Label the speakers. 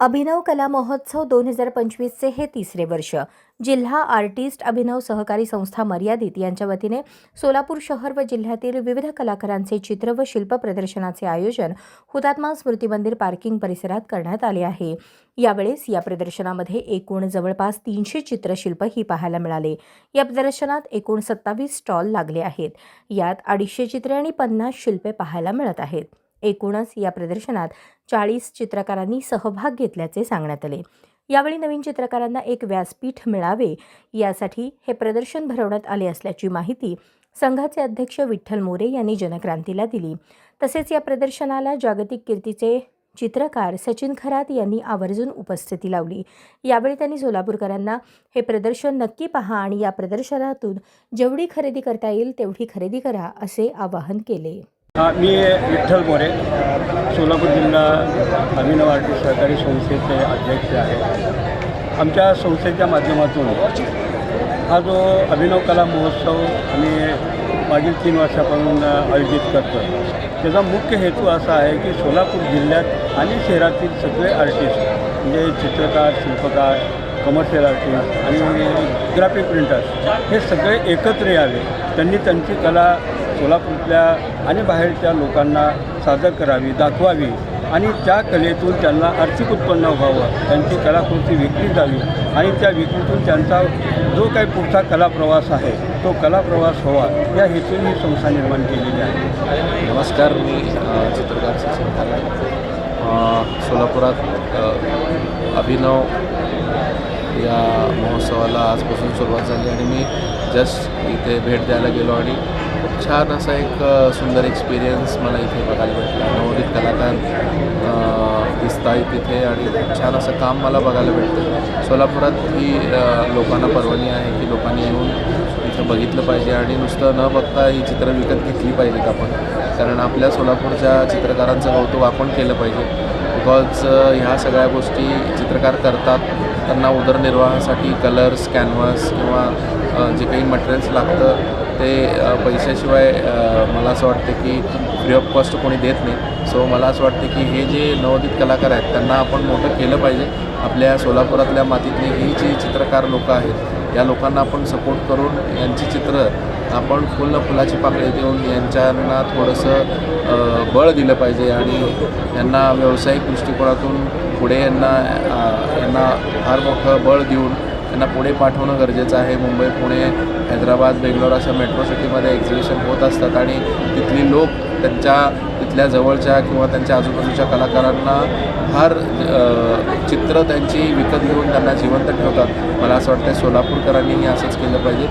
Speaker 1: अभिनव कला महोत्सव दोन हजार पंचवीसचे हे तिसरे वर्ष. जिल्हा आर्टिस्ट अभिनव सहकारी संस्था मर्यादित यांच्या वतीने सोलापूर शहर व जिल्ह्यातील विविध कलाकारांचे चित्र व शिल्प प्रदर्शनाचे आयोजन हुतात्मा स्मृती मंदिर पार्किंग परिसरात करण्यात आले आहे. यावेळेस या प्रदर्शनामध्ये एकूण जवळपास तीनशे चित्रशिल्पही पाहायला मिळाले. या प्रदर्शनात एकूण सत्तावीस स्टॉल लागले आहेत. यात अडीचशे चित्रे आणि पन्नास शिल्पे पाहायला मिळत आहेत. एकूणच या प्रदर्शनात चाळीस चित्रकारांनी सहभाग घेतल्याचे सांगण्यात आले. यावेळी नवीन चित्रकारांना एक व्यासपीठ मिळावे यासाठी हे प्रदर्शन भरवण्यात आले असल्याची माहिती संघाचे अध्यक्ष विठ्ठल मोरे यांनी जनक्रांतीला दिली. तसेच या प्रदर्शनाला जागतिक कीर्तीचे चित्रकार सचिन खरात यांनी आवर्जून उपस्थिती लावली. यावेळी त्यांनी सोलापूरकरांना हे प्रदर्शन नक्की पहा आणि या प्रदर्शनातून जेवढी खरेदी करता येईल तेवढी खरेदी करा असे आवाहन केले.
Speaker 2: मी विठ्ठल मोरे. सोलापूर जिल्हा अभिनव आर्टिस्ट सहकारी संस्थेचे अध्यक्ष आहे. आमच्या संस्थेच्या माध्यमातून हा जो अभिनव कला महोत्सव आम्ही मागील तीन वर्षापासून आयोजित करतो त्याचा मुख्य हेतू असा आहे की सोलापूर जिल्ह्यात आणि शहरातील सगळे आर्टिस्ट म्हणजे चित्रकार शिल्पकार कमर्शियल आर्टिस्ट आणि ग्राफिक प्रिंटर्स हे सगळे एकत्र यावे. त्यांनी त्यांची कला सोलापूरतल्या आणि बाहेरच्या लोकांना सादर करावी दाखवावी आणि त्या कलेतून त्यांना आर्थिक उत्पन्न व्हावं त्यांची कलाकृती विकली जावी आणि त्या विक्रीतून त्यांचा जो काही पुढचा कलाप्रवास आहे तो कलाप्रवास व्हावा या हेतून ही संस्था निर्माण केलेली आहे.
Speaker 3: नमस्कार मी चित्रकार सोलापुरात अभिनव या महोत्सवाला आजपासून सुरुवात झाली आणि मी जस्ट इथे भेट द्यायला गेलो आणि खूप छान असा एक सुंदर एक्सपिरियन्स मला इथे बघायला भेटला. नवोदित कलाकार दिसत आहेत तिथे आणि खूप छान असं काम मला बघायला भेटतं. सोलापुरात ही लोकांना परवणी आहे की लोकांनी येऊन इथं बघितलं पाहिजे आणि नुसतं न बघता ही चित्र विकत घेतली पाहिजेत आपण. कारण आपल्या सोलापूरच्या चित्रकारांचं कौतुक आपण केलं पाहिजे. बिकॉज ह्या सगळ्या गोष्टी चित्रकार करतात. त्यांना उदरनिर्वाहासाठी कलर्स कॅनव्हास किंवा जे काही मटेरियल्स लागतं ते पैशाशिवाय मला असं वाटतं की फ्री ऑफ कॉस्ट कोणी देत नाही. सो मला असं वाटतं की हे जे नवोदित कलाकार आहेत त्यांना आपण मोठं केलं पाहिजे. आपल्या सोलापुरातल्या मातीतली ही जी चित्रकार लोकं आहेत या लोकांना आपण सपोर्ट करून यांची चित्र आपण फुलं फुलाची पाकळी देऊन यांच्यांना थोडंसं बळ दिलं पाहिजे आणि यांना व्यावसायिक दृष्टिकोनातून पुढे यांना यांना फार मोठं बळ देऊन त्यांना पुढे पाठवणं गरजेचं आहे. मुंबई पुणे हैदराबाद बेंगलोर अशा मेट्रो सिटीमध्ये एक्झिबिशन होत असतात आणि तिथली लोक त्यांच्या तिथल्या जवळच्या किंवा त्यांच्या आजूबाजूच्या कलाकारांना फार चित्र त्यांची विकत घेऊन त्यांना जिवंत ठेवतात. मला असं वाटतं सोलापूरकरांनीही असंच केलं पाहिजे.